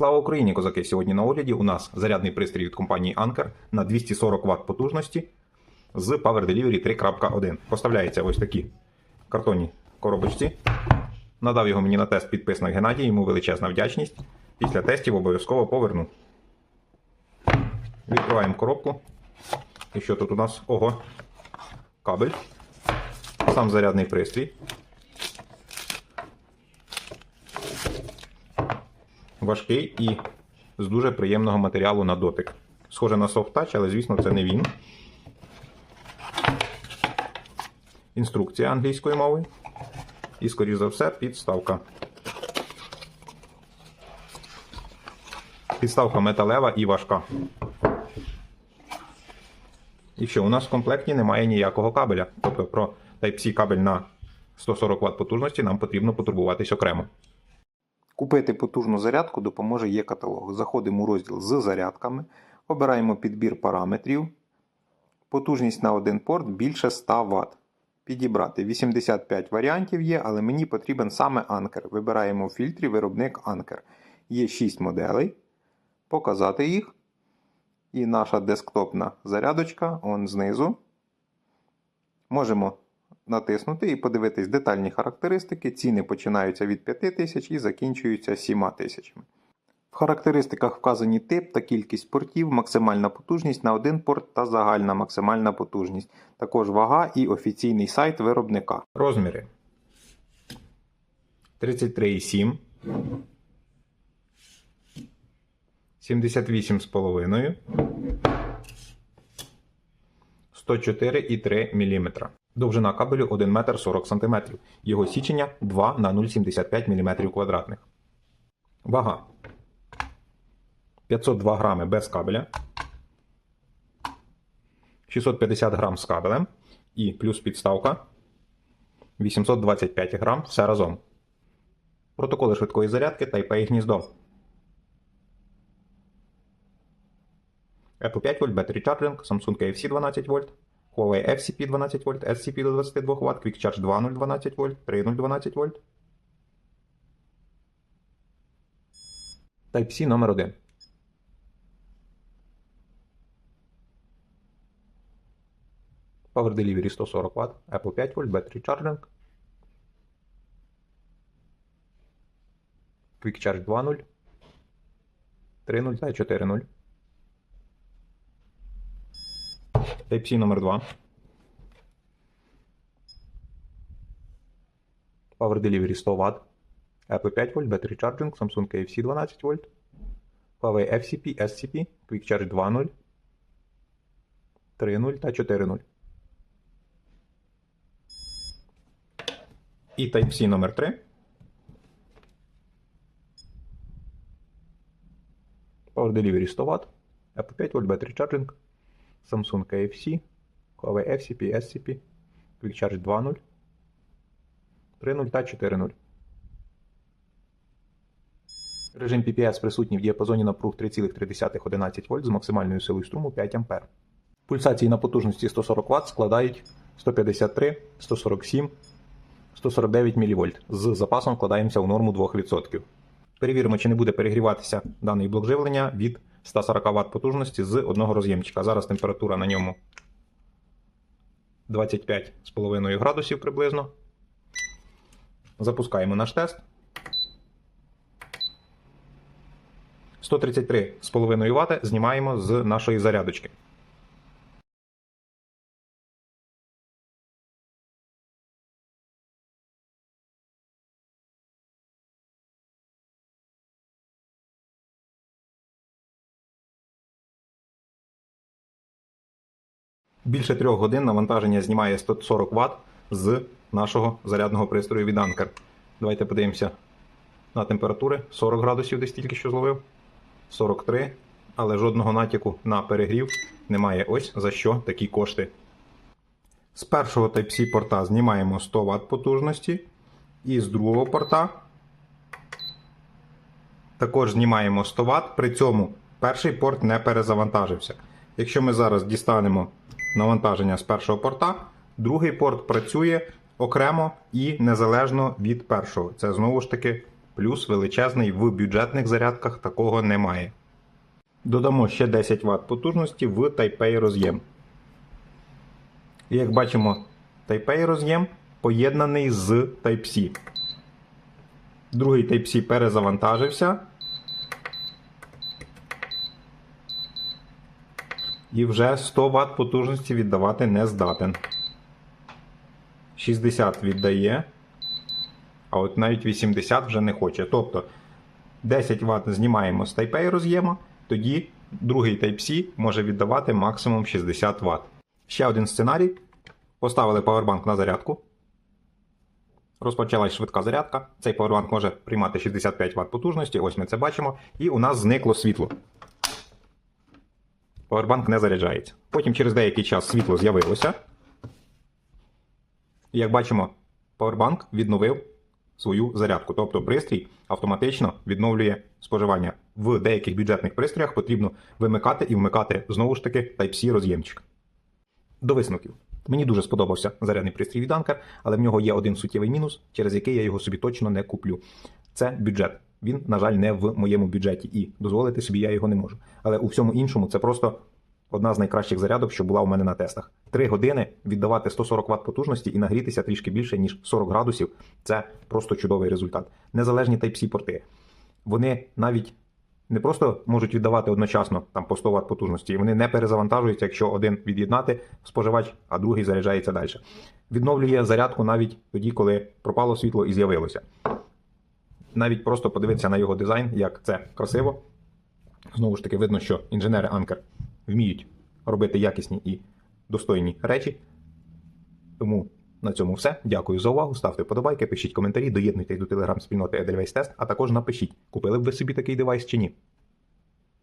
Слава Україні, козаки! Сьогодні на огляді у нас зарядний пристрій від компанії Anker на 240 Вт потужності з Power Delivery 3.1. Поставляється ось такі картонні коробочці. Надав його мені на тест підписник Геннадій, йому величезна вдячність. Після тестів обов'язково поверну. Відкриваємо коробку. І що тут у нас? Ого. Кабель. Сам зарядний пристрій. Важкий і з дуже приємного матеріалу на дотик. Схоже на touch, але звісно це не він. Інструкція англійської мови. І, скоріш за все, підставка. Підставка металева і важка. І що, у нас в комплекті немає ніякого кабеля. Тобто про Type-C кабель на 140 Вт потужності нам потрібно потурбуватись окремо. Купити потужну зарядку допоможе є каталог. Заходимо у розділ з зарядками, обираємо підбір параметрів. Потужність на один порт більше 100 Вт. Підібрати 85 варіантів є, але мені потрібен саме Anker. Вибираємо в фільтрі виробник Anker. Є 6 моделей. Показати їх. І наша десктопна зарядочка он знизу. Можемо натиснути і подивитись детальні характеристики. Ціни починаються від 5000 і закінчуються 7000. В характеристиках вказані тип та кількість портів, максимальна потужність на один порт та загальна максимальна потужність. Також вага і офіційний сайт виробника. Розміри 33,7 78,5 104,3 мм. Довжина кабелю 1 метр 40 см. Його січення 2 на 0,75 мм квадратних. Вага 502 грами без кабеля. 650 грам з кабелем. І плюс підставка 825 грам все разом. Протоколи швидкої зарядки Type-A гніздо. Apple 5 вольт, Battery Charging, Samsung KFC 12 вольт, Huawei FCP 12 вольт, SCP до 22 Вт, Quick Charge 2.0 12 вольт, 3.0 12 вольт. Type-C номер 1. Power Delivery 140 Вт, Apple 5 вольт, Battery Charging. Quick Charge 2.0, 3.0 та 4.0. Type-C номер 2. Power Delivery 100 Вт. Apple 5 вольт, Battery Charging, Samsung KFC 12 вольт. Huawei FCP, SCP, Quick Charge 2.0, 3.0 та 4.0. І Type-C номер 3. Power Delivery 100 Вт. Apple 5 вольт, Battery Charging, Samsung KFC, Huawei FCP, SCP, Quick Charge 2.0, 3.0 та 4.0. Режим PPS присутній в діапазоні напруг 3,3 вольт з максимальною силою струму 5 А. Пульсації на потужності 140 Вт складають 153, 147, 149 мВ. З запасом вкладаємося в норму 2%. Перевіримо, чи не буде перегріватися даний блок живлення від 140 Вт потужності з одного роз'ємчика. Зараз температура на ньому 25,5 градусів приблизно. Запускаємо наш тест. 133,5 Вт знімаємо з нашої зарядочки. Більше трьох годин навантаження знімає 140 Вт з нашого зарядного пристрою від Anker. Давайте подивимося на температури. 40 градусів десь тільки що зловив. 43, але жодного натяку на перегрів немає. Ось за що такі кошти. З першого Type-C порта знімаємо 100 Вт потужності. І з другого порта також знімаємо 100 Вт. При цьому перший порт не перезавантажився. Якщо ми зараз дістанемо навантаження з першого порта, другий порт працює окремо і незалежно від першого. Це знову ж таки плюс величезний в бюджетних зарядках такого немає. Додамо ще 10 Вт потужності в Type-A роз'єм. Як бачимо, Type-A роз'єм поєднаний з Type-C. Другий Type-C перезавантажився. І вже 100 Вт потужності віддавати не здатен. 60 віддає, а от навіть 80 вже не хоче. Тобто 10 Вт знімаємо з Type-A роз'єма, тоді другий Type-C може віддавати максимум 60 Вт. Ще один сценарій. Поставили павербанк на зарядку. Розпочалась швидка зарядка. Цей павербанк може приймати 65 Вт потужності, ось ми це бачимо, і у нас зникло світло. Павербанк не заряджається. Потім через деякий час світло з'явилося. І як бачимо, павербанк відновив свою зарядку. Тобто пристрій автоматично відновлює споживання. В деяких бюджетних пристроях потрібно вимикати і вмикати знову ж таки Type-C роз'ємчик. До висновків. Мені дуже сподобався зарядний пристрій від Anker, але в нього є один суттєвий мінус, через який я його собі точно не куплю. Це бюджет. Він, на жаль, не в моєму бюджеті, і дозволити собі я його не можу. Але у всьому іншому це просто одна з найкращих зарядок, що була у мене на тестах. Три години віддавати 140 Вт потужності і нагрітися трішки більше, ніж 40 градусів це просто чудовий результат. Незалежні Type-C порти. Вони навіть не просто можуть віддавати одночасно там по 100 Вт потужності, вони не перезавантажуються, якщо один від'єднати споживач, а другий заряджається далі. Відновлює зарядку навіть тоді, коли пропало світло і з'явилося. Навіть просто подивитися на його дизайн, як це красиво. Знову ж таки, видно, що інженери Anker вміють робити якісні і достойні речі. Тому на цьому все. Дякую за увагу. Ставте вподобайки, пишіть коментарі, доєднуйтесь до телеграм-спільноти Edelweiss Test, а також напишіть, купили б ви собі такий девайс чи ні.